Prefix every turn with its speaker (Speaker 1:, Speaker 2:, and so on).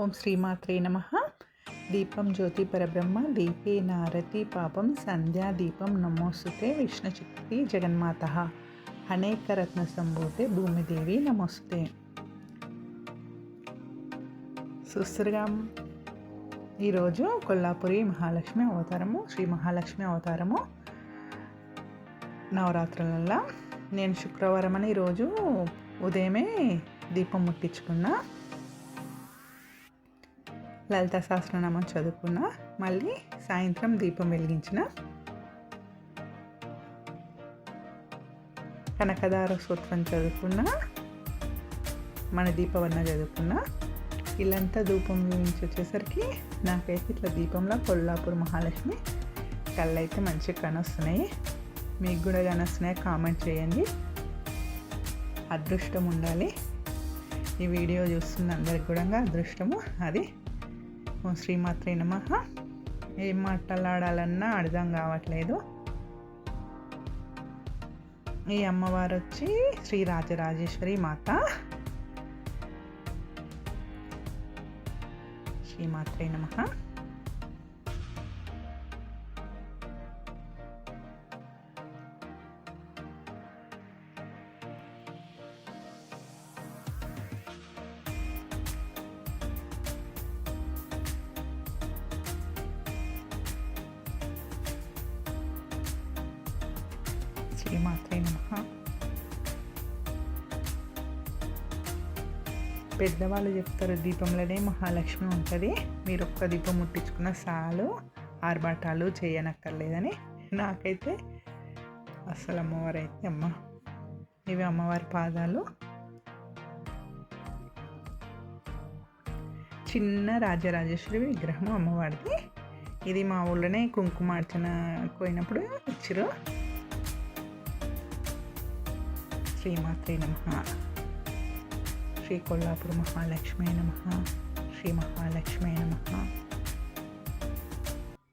Speaker 1: ఓం శ్రీమాత్రే నమ. దీపం జ్యోతి పరబ్రహ్మ దీపే నారతి పాపం సంధ్యా దీపం నమోస్తుతే విష్ణుశక్తి జగన్మాత. అనేక రత్న సంభూతే భూమిదేవి నమోస్తే సుశ్రీగా ఈరోజు కొల్లాపురి మహాలక్ష్మి అవతారము శ్రీ మహాలక్ష్మి అవతారము నవరాత్రులలో నేను శుక్రవారం అని ఈరోజు ఉదయమే దీపం ముట్టించుకున్నా. లలిత సహస్రనామం చదువుకున్న మళ్ళీ సాయంత్రం దీపం వెలిగించిన కనకదార సూత్రం చదువుకున్న మన దీపవన్న చదువుకున్న ఇల్లంతా ధూపం గురించి వచ్చేసరికి నాకైతే ఇట్లా దీపంలో కొల్లాపూర్ మహాలక్ష్మి. కళ్ళు అయితే మంచిగా కనొస్తున్నాయి. మీకు కూడా కనొస్తున్నాయి. కామెంట్ చేయండి. అదృష్టం ఉండాలి. ఈ వీడియో చూస్తున్న అందరికి కూడా అదృష్టము. అది శ్రీమాత్రే నమ. ఏం మాట్లాడాలన్నా అర్థం కావట్లేదు. ఈ అమ్మవారు వచ్చి శ్రీ రాజరాజేశ్వరి మాత. శ్రీమాత్రే నమ. శ్రీమాత్రే నమ పెద్దవాళ్ళు చెప్తారు దీపంలోనే మహాలక్ష్మి ఉంటుంది. మీరు ఒక్క దీపం ముట్టించుకున్న సాలు ఆర్భాటాలు చేయనక్కర్లేదని. నాకైతే అసలు అమ్మవారు అయితే అమ్మ. ఇవి అమ్మవారి పాదాలు. చిన్న రాజరాజేశ్వరి విగ్రహం అమ్మవారిది. ఇది మా ఊళ్ళోనే కుంకుమార్చన పోయినప్పుడు ఇచ్చారు శ్రీమాత్రే నమ. శ్రీ కొల్లాపుర మహాలక్ష్మి నమ. శ్రీ మహాలక్ష్మి నమ.